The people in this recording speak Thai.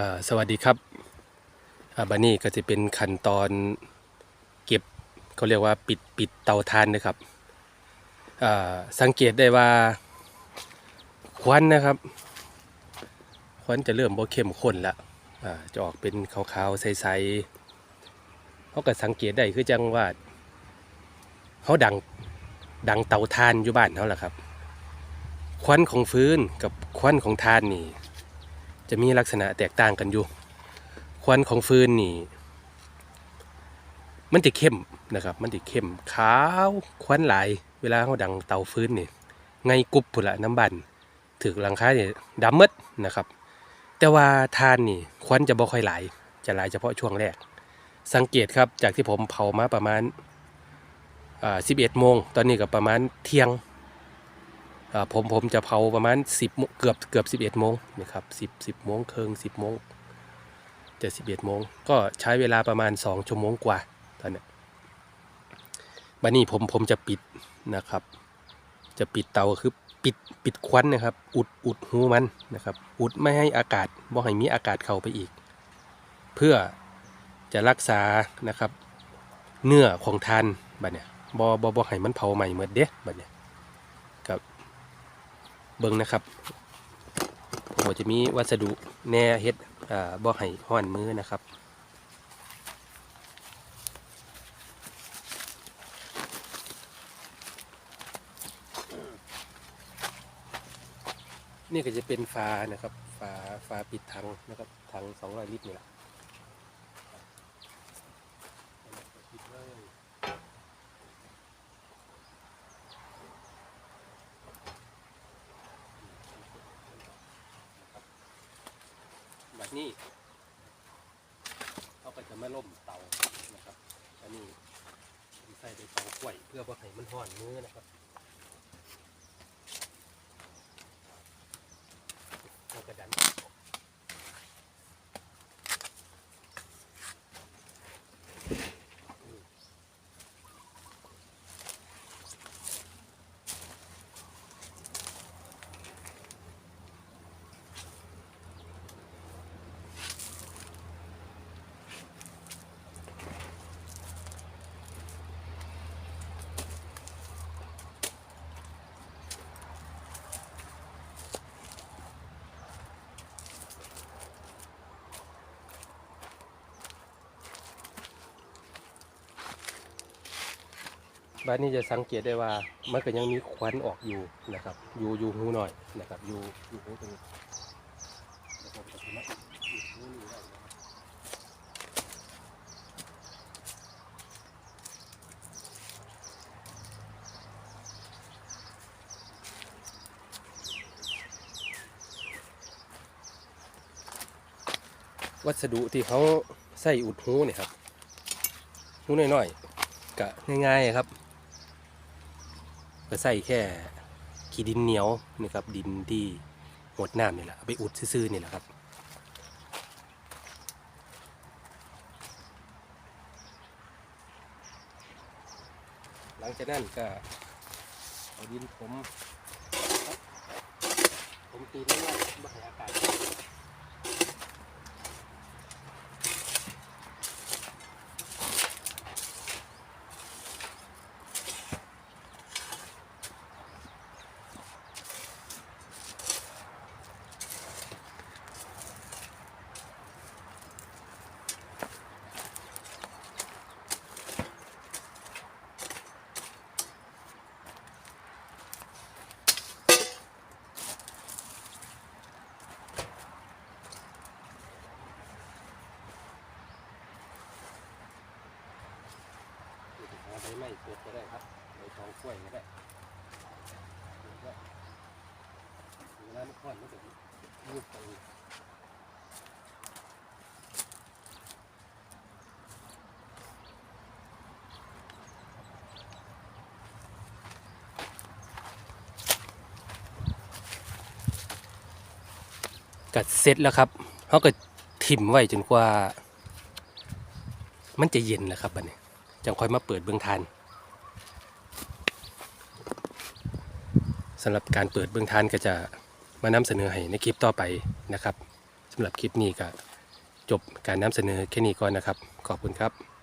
ก็สวัสดีครับบันนี้ก็จะเป็นขั้นตอนเก็บเขาเรียกว่าปิดปิดเตาถ่านนะครับสังเกตได้ว่าควันนะครับควันจะเริ่มบ่เข้มข้นละจะออกเป็นขาวๆใสๆเขาก็สังเกตได้คือจังว่าเขาดังดังเตาถ่านอยู่บ้านเขาแหละครับ ควันของฟืนกับควันของถ่านนี่ จะมีลักษณะแตกต่างกันอยู่ ควันของฟืนนี่ มันจะเข้มนะครับ มันจะเข้มขาวควันหลาย เวลาเขาดังเตาฟืนนี่ไงกรุบผุละน้ำบันถือหลังคาเนี่ยดำมืดนะครับ แต่ว่าทานนี่ควันจะบ่ค่อยหลายจะหลายเฉพาะช่วงแรก สังเกตครับจากที่ผมเผามาประมาณอ่า11โมง ตอนนี้ก็ประมาณเที่ยง ผมผมจะเผาประมาณ 10โมงเกือบเกือบ11โมงนะครับ10 10โมงเครึ่ง10โมงจะ11โมงก็ใช้เวลาประมาณ 2 ชั่วโมงกว่าตอนนี้บัดนี้ผมผมจะปิดนะครับ จะปิดเตาคือปิดปิดควันนะครับ อุดอุดหูมันนะครับ อุดไม่ให้อากาศบ่ให้มีอากาศเข้าไปอีก เพื่อจะรักษานะครับ เนื้อของทานบัดเนี่ยบ่บ่บ่ให้มันเผาใหม่เหมือนเด้บัดเนี่ย เบิ่งนะครับผมจะมีวัสดุแน่เฮ็ดอ่าบ่ให้ห้อนมือนะครับนี่ก็จะเป็นฝานะครับฝาฝาปิดถังนะครับถัง200 ลิตรนี่แหละปิดเลยแบบ นี่เขาก็จะมาล่มเตานะครับอันนี้ใส่ในเตากล้วยเพื่อว่าให้มันห่อนมือนะครับ บ้านนี้จะสังเกตได้ว่ามันก็ยังมีควันออกอยู่นะครับ อยู่อยู่หูหน่อยนะครับ อยู่อยู่หูตรงนี้วัสดุที่เขาใส่อุดหูเนี่ยครับหูน้อยๆก็ง่ายๆครับ ก็ใส่แค่ขี้ดินเหนียวนี่ครับดินที่หมดน้ำนี่แหละเอาไปอุดซื่อๆนี่แหละครับหลังจากนั้นก็เอาดินผมผมตีน้อยๆไม่ให้อากาศ เอาใบไม้กดก็ได้ครับใบตองกล้วยก็ได้กดไว้เวลามันค่อนมันจะยุบไปกัดเสร็จแล้วครับเขาก็ถิ่มไว้จนกว่า มันจะเย็นแล้วครับบัดนี้ จังค่อยมาเปิดเบื้องทานสำหรับการเปิดเบื้องทานก็จะมานำเสนอให้ในคลิปต่อไปนะครับสำหรับคลิปนี้ก็จบการนำเสนอแค่นี้ก่อนนะครับ ขอบคุณครับ